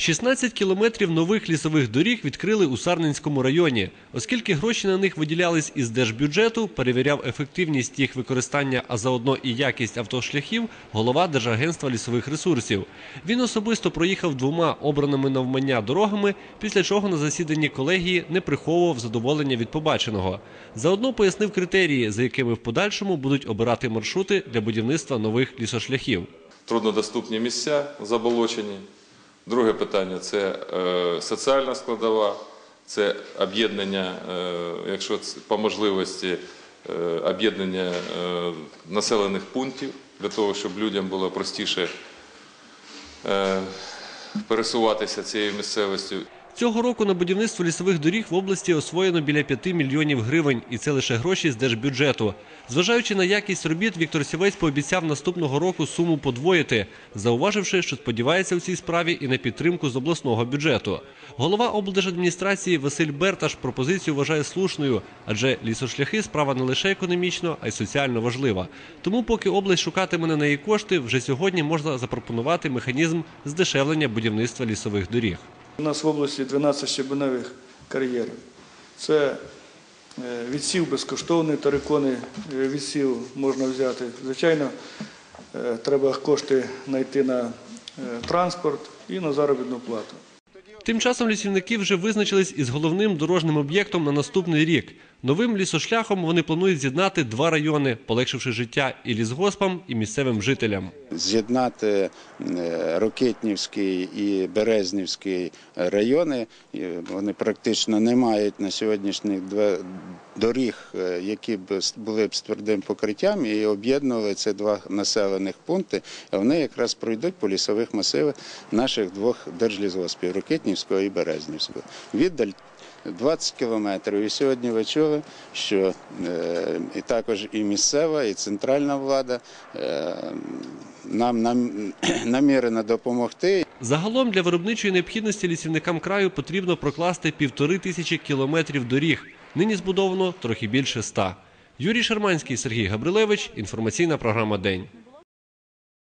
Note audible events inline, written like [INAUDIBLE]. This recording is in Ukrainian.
16 кілометрів нових лісових доріг відкрили у Сарненському районі. Оскільки гроші на них виділялись із держбюджету, перевіряв ефективність їх використання, а заодно і якість автошляхів, голова Держагентства лісових ресурсів. Він особисто проїхав двома обраними навмання дорогами, після чого на засіданні колегії не приховував задоволення від побаченого. Заодно пояснив критерії, за якими в подальшому будуть обирати маршрути для будівництва нових лісошляхів. труднодоступні місця заболочені. Друге питання це е, соціальна складова, це об'єднання, е, якщо по можливості, е, об'єднання населених пунктів для того, щоб людям було простіше пересуватися цією місцевістю. Цього року на будівництво лісових доріг в області освоєно біля 5 мільйонів гривень, і це лише гроші з держбюджету. Зважаючи на якість робіт, Віктор Сівець пообіцяв наступного року суму подвоїти, зауваживши, що сподівається у цій справі і на підтримку з обласного бюджету. Голова облдержадміністрації Василь Берташ пропозицію вважає слушною, адже лісошляхи справа не лише економічно, а й соціально важлива. Тому, поки область шукатиме на неї кошти, вже сьогодні можна запропонувати механізм здешевлення будівництва лісових доріг. У нас в області 12 щебеневих кар'єрів. Це е, відсів безкоштовний, тарикони е, відсів можна взяти. Звичайно, е, треба кошти знайти на транспорт і на заробітну плату. Тим часом лісівники вже визначились із головним дорожнім об'єктом на наступний рік. Новим лісошляхом вони планують з'єднати два райони, полегшивши життя і лісгоспам, і місцевим жителям. з'єднати е, Рокитнівський і Березнівський райони. Вони практично не мають на сьогоднішніх доріг, е, які б були б з твердим покриттям, і об'єднували ці два населених пункти. Вони якраз пройдуть по лісових масивах наших двох держлісгоспів Рокитнівського і Березнівського. Віддаль 20 кілометрів. І сьогодні ви чули, що е, і також і місцева, і центральна влада е, нам нам [CLEARS THROAT] намірена допомогти. Загалом для виробничої необхідності лісівникам краю потрібно прокласти півтори тисячі кілометрів доріг. Нині збудовано трохи більше ста. Юрій Шарманський, Сергій Габрилевич. Інформаційна програма День.